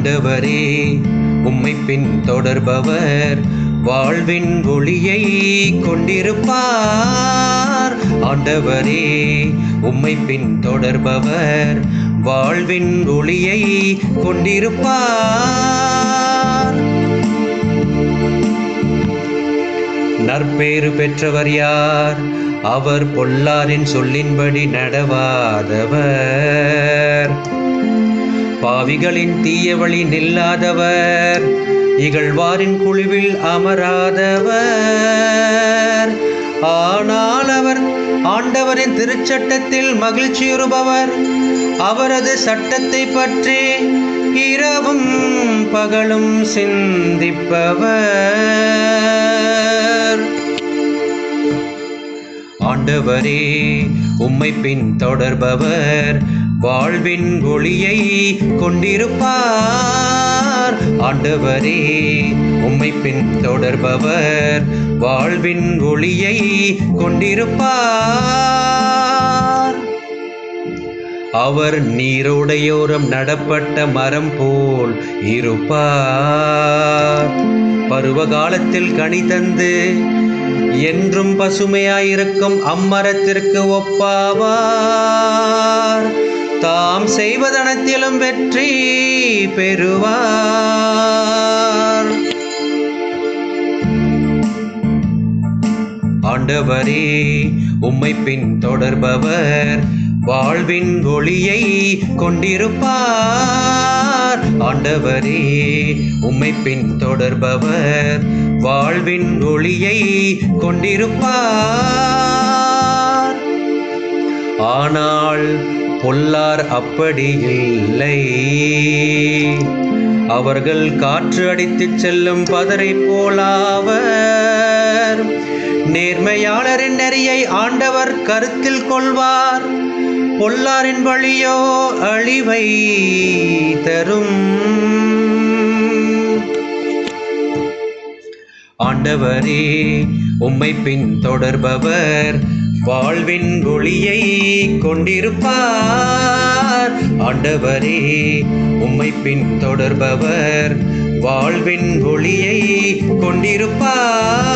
ஆண்டவரே உம்மை பின் தொடர்பவர் வாழ்வின் ஒளியை கொண்டிருப்பார். ஆண்டவரே உம்மை பின் தொடர்பவர் வாழ்வின் ஒளியை கொண்டிருப்பார். நற்பேறு பெற்றவர் யார்? அவர் பொல்லாரின் சொல்லின்படி நடவாதவர். பாவிகளின் தீயவழி நில்லாதவர் இகழ்வாரின் குழுவில் அமராதவர். ஆனால் அவர் ஆண்டவரின் திருச்சட்டத்தில் மகிழ்ச்சியுறுபவர். அவரது சட்டத்தை பற்றி இரவும் பகலும் சிந்திப்பவர். ஆண்டவரே உம்மை பின் தொடர்பவர் வாழ்வின் ஒளியை கொண்டிருப்பார். ஆண்டவரே உம்மை பின் தொடர்பவர் வாழ்வின் ஒளியை கொண்டிருப்பார். அவர் நீரோடையோரம் நடப்பட்ட மரம் போல் இருப்பார். பருவகாலத்தில் கனி தந்து என்றும் பசுமையாயிருக்கும் அம்மரத்திற்கு ஒப்பாவார். தாம் செய்வதனத்திலும் வெற்றி பெறுவார். ஆண்டவரே உம்மை பின் தொடர்பவர் வாழ்வின் ஒளியை கொண்டிருப்பார். ஆண்டவரே உம்மை பின் தொடர்பவர் வாழ்வின் ஒளியை கொண்டிருப்பார். ஆனால் பொல்லார் அப்படி இல்லை. அவர்கள் காற்று அடித்துச் செல்லும் பதரை போலாவர். நேர்மையாளரின் நெறியை ஆண்டவர் கருத்தில் கொள்வார். பொல்லாரின் வழியோ அழிவை தரும். ஆண்டவரே உம்மை பின் தொடர்பவர் வாழ்வின் ஒளியை கொண்டிருப்பார். ஆண்டவரே உம்மை பின் தொடர்பவர் வாழ்வின் ஒளியை கொண்டிருப்பார்.